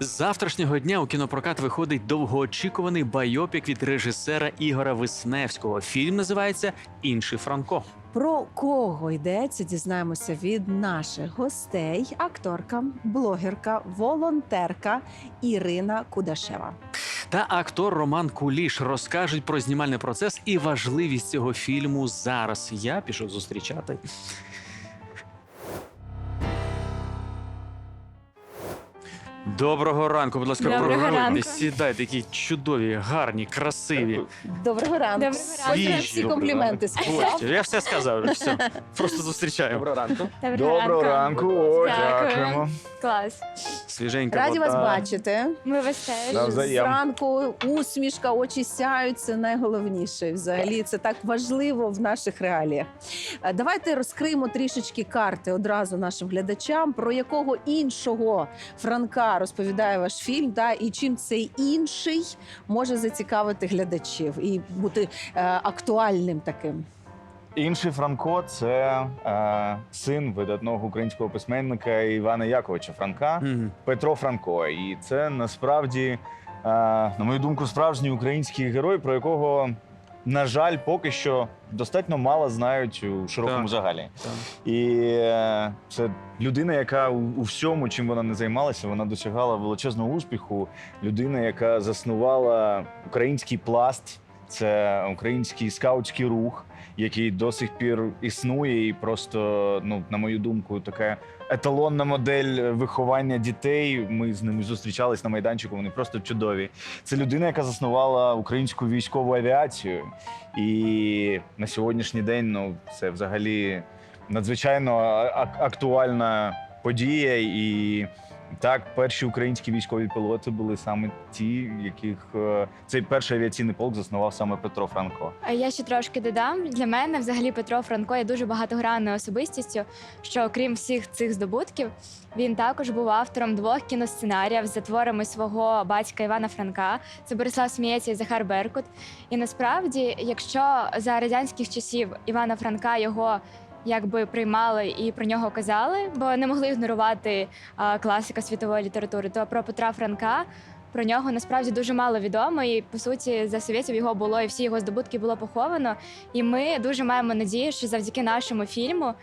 З завтрашнього дня у кінопрокат виходить довгоочікуваний байопік від режисера Ігора Висневського. Фільм називається Інший Франко. Про кого йдеться, дізнаємося від наших гостей: акторка, блогерка, волонтерка Ірина Кудашева. Та актор Роман Куліш розкажуть про знімальний процес і важливість цього фільму зараз. Я пішов зустрічати. Доброго ранку, будь ласка, Доброго ранку. Сідайте, такі чудові, гарні, красиві. Доброго ранку. Доброго Ось ранку. всі компліменти сказав. Гості. Я все сказав. Все. Просто зустрічаємо. Доброго ранку. Доброго, ранку. О, Дякую. дякуємо. Клас. Свіженька Раді вас бачити. Ми вас теж. Зранку усмішка, очі сяють. Це найголовніше. Взагалі, це так важливо в наших реаліях. Е, Давайте розкриємо трішечки карти одразу нашим глядачам, про якого іншого Франка розповідає ваш фільм, та і чим цей інший може зацікавити глядачів і бути е, актуальним таким. Інший Франко це е, син видатного українського письменника Івана Яковича Франка, Мгм. Петро Франко. І це насправді, е, на мою думку, справжній український герой, про якого, на жаль, поки що достатньо мало знають у широкому Так. загалі. Так. І е, це людина, яка у, у всьому, чим вона не займалася, вона досягала величезного успіху. Людина, яка заснувала український пласт, це український скаутський рух, який до сих пір існує, і просто, ну, на мою думку, така еталонна модель виховання дітей. Ми з ними зустрічались на майданчику. Вони просто чудові. Це людина, яка заснувала українську військову авіацію. І на сьогоднішній день ну, це взагалі надзвичайно актуальна подія. І так, перші українські військові пілоти були саме ті, яких е, цей перший авіаційний полк заснував саме Петро Франко. Я ще трошки додам. Для мене взагалі Петро Франко є дуже багатогранною особистістю. Що окрім всіх цих здобутків, він також був автором двох кіносценаріїв за творами свого батька Івана Франка. Це Борислав Смієць і Захар Беркут. І насправді, якщо за радянських часів Івана Франка його якби приймали і про нього казали, бо не могли ігнорувати класика світової літератури, то про Петра Франка. Про нього насправді дуже мало відомо, і по суті за совєтів його було, і всі його здобутки було поховано. І ми дуже маємо надію, що завдяки нашому фільму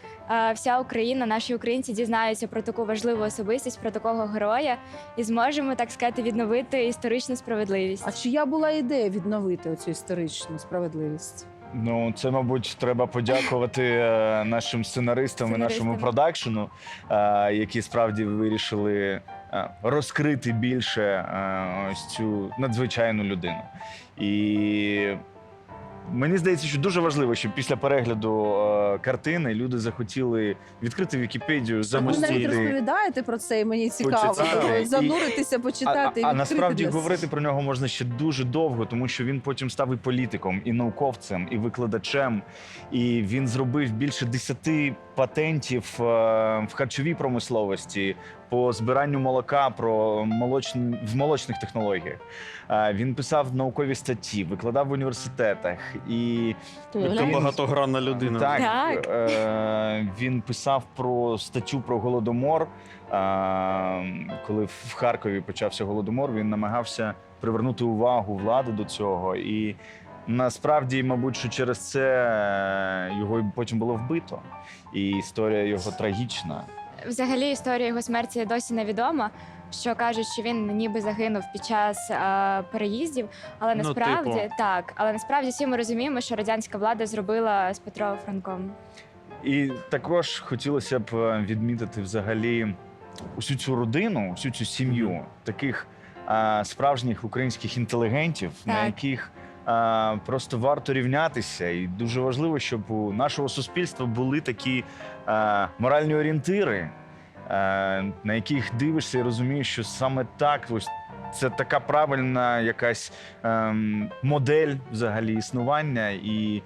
вся Україна, наші українці дізнаються про таку важливу особистість, про такого героя, і зможемо так сказати відновити історичну справедливість. А чия була ідея відновити оцю історичну справедливість? Ну, це, мабуть, треба подякувати е, нашим сценаристам і нашому продакшену, е, які справді вирішили е, розкрити більше ось цю надзвичайну людину. І мені здається, що дуже важливо, щоб після перегляду е, картини люди захотіли відкрити Вікіпедію, Ви навіть замостити. розповідаєте про це, і мені цікаво Почитати. Зануритися, А, почитати. а, і а відкрити насправді для говорити про нього можна ще дуже довго, тому що він потім став і політиком, і науковцем, і викладачем. І він зробив більше десяти патентів е, в харчовій промисловості по збиранню молока про молочні в молочних технологіях. Е, Він писав наукові статті, викладав в університетах і Ти багатогранна людина. так, Так. Е, він писав про статтю про голодомор. Е, коли в Харкові почався голодомор, він намагався привернути увагу влади до цього. І насправді, мабуть, що через це е, його потім було вбито. І історія його трагічна. Взагалі історія його смерті досі невідома. Що кажуть, що він ніби загинув під час е, переїздів, але Ну, насправді типу. так, але насправді всі ми розуміємо, що радянська влада зробила з Петром Франком. І також хотілося б е, відмітити взагалі усю цю родину, всю цю сім'ю таких а, справжніх українських інтелігентів, на Так. яких а, просто варто рівнятися. І дуже важливо, щоб у нашого суспільства були такі а, моральні орієнтири, на яких дивишся і розумієш, що саме так ось. Це така правильна якась ем, модель взагалі існування, і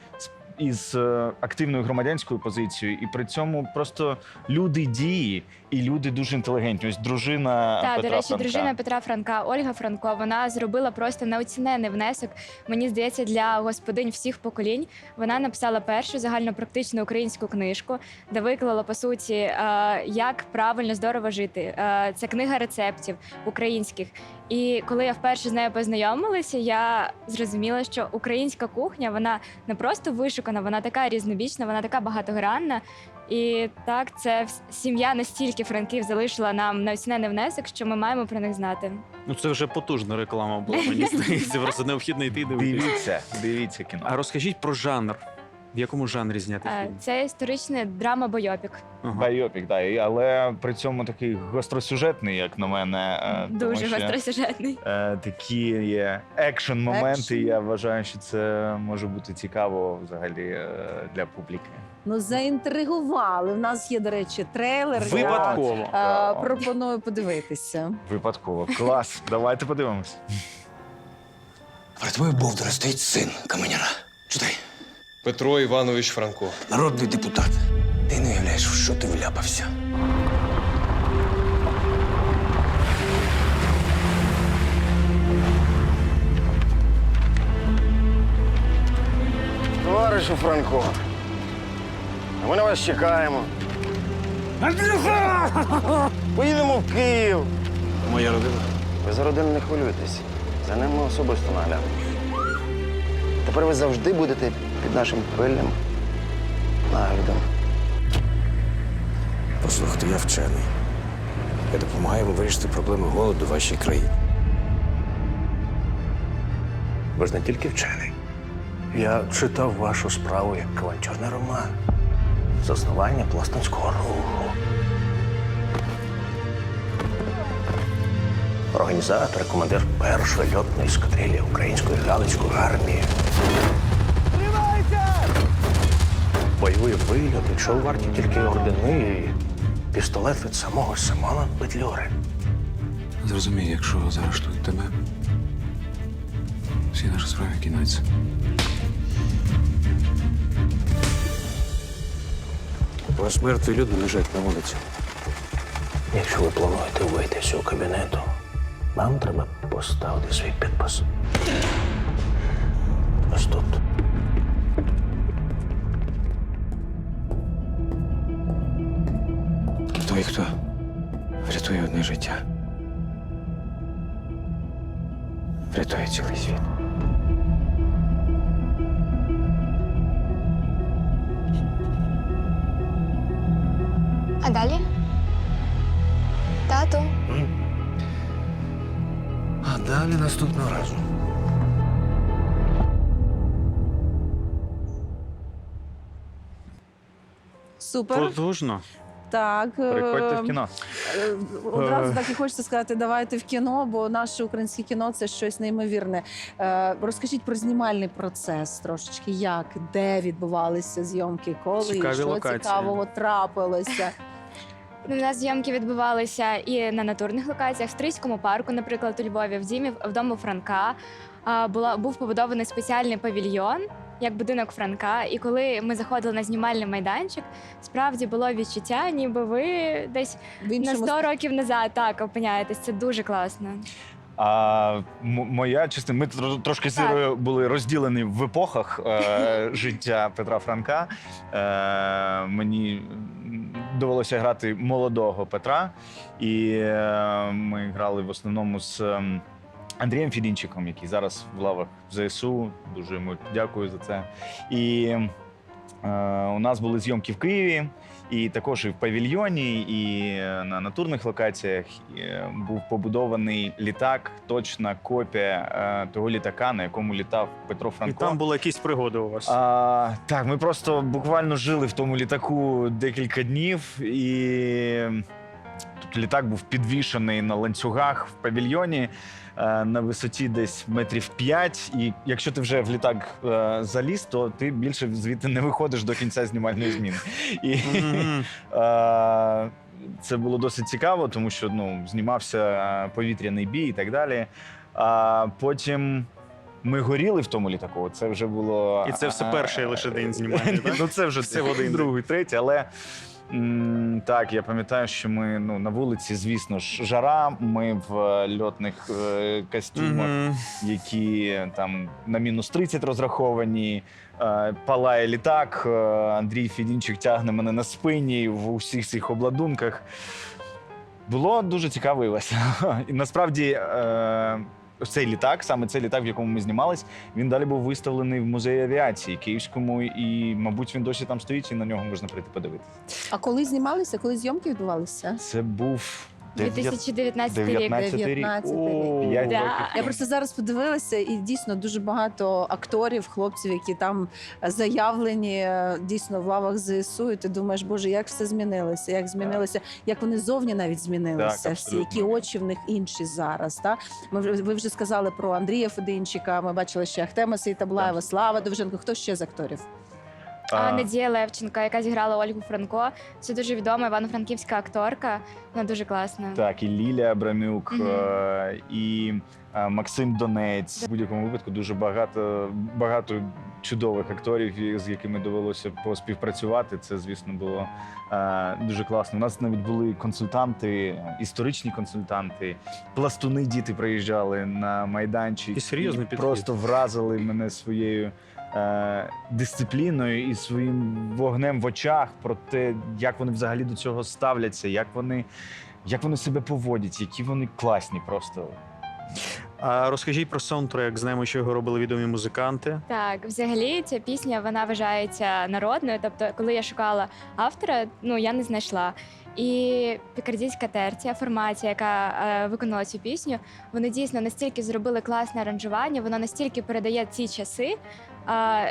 із е, активною громадянською позицією, і при цьому просто люди дії і люди дуже інтелігентні. Ось дружина Так, Петра до речі, Франка. дружина Петра Франка, Ольга Франко, вона зробила просто неоцінений внесок. Мені здається, для господинь всіх поколінь. Вона написала першу загальнопрактичну українську книжку, де виклала по суті, е, як правильно здорово жити. Е, Це книга рецептів українських. І коли я вперше з нею познайомилася, я зрозуміла, що українська кухня вона не просто вишукана, вона така різнобічна, вона така багатогранна. І так, це сім'я настільки франків залишила нам неоцінений внесок, що ми маємо про них знати. Ну це вже потужна реклама була. Мені здається, просто необхідно йти і дивитися. Дивіться, дивіться кіно. А розкажіть про жанр. В якому жанрі зняти Е, фільм? Це історичний драма бойопік. Ага. Байопік, да, і- але при цьому такий гостросюжетний, як на мене. е, тому Дуже що, гостросюжетний. е, Такі є екшн моменти. Екшн. Я вважаю, що це може бути цікаво взагалі е, для публіки. Ну заінтригували. У нас є, до речі, трейлер. Я, Випадково. е, пропоную подивитися. Випадково. Клас. Давайте подивимось. Перед твоєю Бовдора стоїть син Каменяра. Читай. Петро Іванович Франко. Народний депутат. Ти не уявляєш, в що ти вляпався. Товаришу Франко, ми на вас чекаємо. Андрюха! Поїдемо в Київ. Моя родина. Ви за родину не хвилюйтесь. За ним ми особисто наглянемо. Тепер ви завжди будете під нашим пильним наглядом. Послухайте, я вчений. Я допомагаю вам вирішити проблеми голоду в вашій країні. Ви ж не тільки вчений. Я читав вашу справу як авантюрний роман. Заснування пластунського руху. Організатор, і командир першої льотної ескадрилі української галицької армії. Бойовий вильот, якщо варті тільки ордени і пістолет від самого Симона Петлюри. Зрозумій, якщо заарештують тебе, всі наші справи кінець. Ваш мертві люди лежать на вулиці. Якщо ви плануєте вийти з цього кабінету, вам треба поставити свій підпис. Одне життя. Врятує цілий світ. А далі? Тату, А далі наступного разу. Супер. Потужно. Так. Приходьте в кіно. е, Одразу так і хочеться сказати, давайте в кіно, бо наше українське кіно це щось неймовірне. Е, Розкажіть про знімальний процес трошечки, як, де відбувалися зйомки, коли, Цікаві що локації. цікавого трапилося. Ну, У нас зйомки відбувалися і на натурних локаціях, в Стрийському парку, наприклад, у Львові, в Дімі, в дому Франка. Була був побудований спеціальний павільйон, як будинок Франка. І коли ми заходили на знімальний майданчик, справді було відчуття, ніби ви десь В на іншому 100 років назад так опиняєтесь. Це дуже класно. А м- моя частина, ми тро- трошки з Так. Ірою були розділені в епохах е, життя Петра Франка. Е, мені довелося грати молодого Петра, і е, ми грали в основному з. ем, Андрієм Фідінчиком, який зараз в лавах ЗСУ. Дуже йому дякую за це. І е, у нас були зйомки в Києві, і також і в павільйоні, і е, на натурних локаціях е, був побудований літак, точна копія е, того літака, на якому літав Петро І Франко. там були якісь пригоди у вас. А, так, ми просто буквально жили в тому літаку декілька днів, і літак був підвішений на ланцюгах в павільйоні е, на висоті десь метрів 5. І якщо ти вже в літак е, заліз, то ти більше звідти не виходиш до кінця знімальної зміни. І е, це було досить цікаво, тому що ну, знімався повітряний бій і так далі. А потім ми горіли в тому літаку. Це вже було І це все перший лише день знімання, ну це вже один другий, третій, але. М, Так, я пам'ятаю, що ми ну на вулиці, звісно ж, жара. Ми в е, льотних е, костюмах, Мгм. які там на мінус 30 розраховані. Е, Палає літак. е, Андрій Фідінчик тягне мене на спині в усіх цих обладунках. Було дуже цікаво і весело. І насправді. Е, цей літак, саме цей літак, в якому ми знімались, він далі був виставлений в музеї авіації Київському, і, мабуть, він досі там стоїть, і на нього можна прийти подивитися. А коли знімалися, коли зйомки відбувалися? Це був 2019 рік. 19 рік. 19 рік. О, п'ять Да. років. Я просто зараз подивилася, і дійсно дуже багато акторів, хлопців, які там заявлені е, дійсно в лавах ЗСУ. І ти думаєш, боже, як все змінилося, як змінилося, як вони зовні навіть змінилися. Так, всі, які очі в них інші зараз. Та ми вже ви вже сказали про Андрія Фединчика. Ми бачили ще Ахтема Сейтаблаєва, Слава Довженко. Хто ще з акторів? А, Надія Левченка, яка зіграла Ольгу Франко. Це дуже відома івано-франківська акторка. Вона дуже класна. Так, і Лілія Абрамюк, Мгм. е, і е, Максим Донець. В будь-якому випадку дуже багато, багато чудових акторів, і- з якими довелося поспівпрацювати. Це, звісно, було е, дуже класно. У нас навіть були консультанти, історичні консультанти, пластуни діти приїжджали на майданчик І серйозний підхід. просто вразили мене своєю. Е, Дисципліною і своїм вогнем в очах про те, як вони взагалі до цього ставляться, як вони, як вони себе поводять, які вони класні просто. А розкажіть про саундтрек. Знаємо, що його робили відомі музиканти. Так, взагалі ця пісня вона вважається народною. Тобто, коли я шукала автора, ну я не знайшла. І пікардійська терція, формація, яка е, виконала цю пісню, вони дійсно настільки зробили класне аранжування, воно настільки передає ці часи,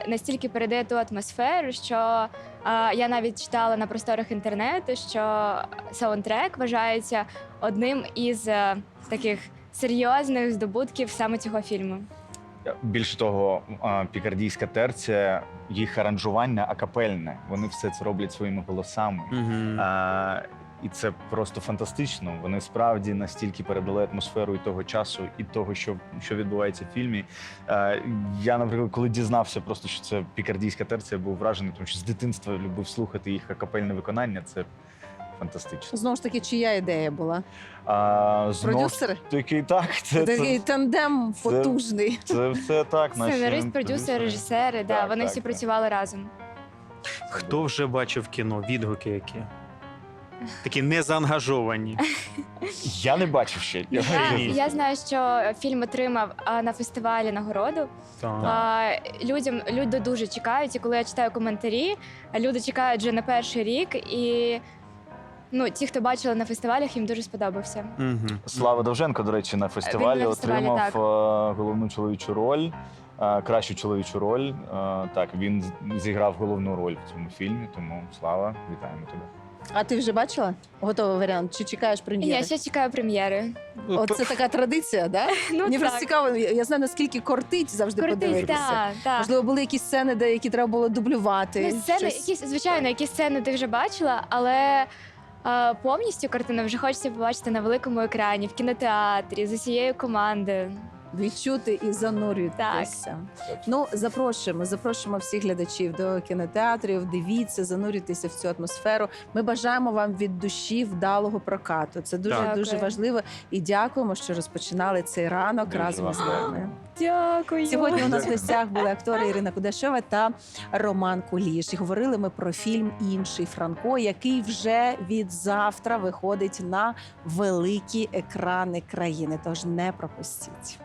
настільки передає ту атмосферу, що е, я навіть читала на просторах інтернету, що саундтрек вважається одним із е, таких серйозних здобутків саме цього фільму. Більше того, пікардійська терція, їх аранжування акапельне. Вони все це роблять своїми голосами. Угу. І це просто фантастично. Вони справді настільки передали атмосферу і того часу, і того, що, що відбувається в фільмі. А, я, наприклад, коли дізнався, просто що це пікардійська терція, був вражений, тому що з дитинства любив слухати їх акапельне виконання. Це фантастично. Знову ж таки, чия ідея була? А, Продюсери? таки, так, це, Такий це, тандем це- потужний. це все так. наші Сценарист, продюсер, продюсери. режисери, да, Так, вони так, всі так. працювали разом. Хто вже бачив кіно? Відгуки які? Такі незаангажовані. Я не бачив ще. Я, Я, знаю, що фільм отримав а, на фестивалі нагороду. Так. А, людям люди дуже чекають, і коли я читаю коментарі, люди чекають вже на перший рік. І ну, ті, хто бачили на фестивалях, їм дуже сподобався. Угу. Слава Довженко, до речі, на фестивалі, Він на фестивалі, отримав так. е, головну чоловічу роль, е, кращу чоловічу роль. Е, Так, він з- зіграв головну роль в цьому фільмі, тому слава, вітаємо тебе. А ти вже бачила готовий варіант? Чи чекаєш прем'єри? Я ще чекаю прем'єри. Оце така традиція, да? Ну, Мені так. просто цікаво, я я знаю, наскільки кортить завжди Крутий, подивитися. так, так. Можливо, були якісь сцени, де які треба було дублювати. Ну, сцени, щось. якісь, звичайно, якісь сцени ти вже бачила, але е, повністю картину вже хочеться побачити на великому екрані, в кінотеатрі, з усією командою. Відчути і занурюватися. Ну, запрошуємо, запрошуємо всіх глядачів до кінотеатрів. Дивіться, занурюйтеся в цю атмосферу. Ми бажаємо вам від душі вдалого прокату. Це дуже Так. дуже важливо. І дякуємо, що розпочинали цей ранок Дуже разом з нами. Дякую. Сьогодні у нас в гостях були актори Ірина Кудашова та Роман Куліш. І говорили ми про фільм Інший Франко, який вже від завтра виходить на великі екрани країни. Тож не пропустіть.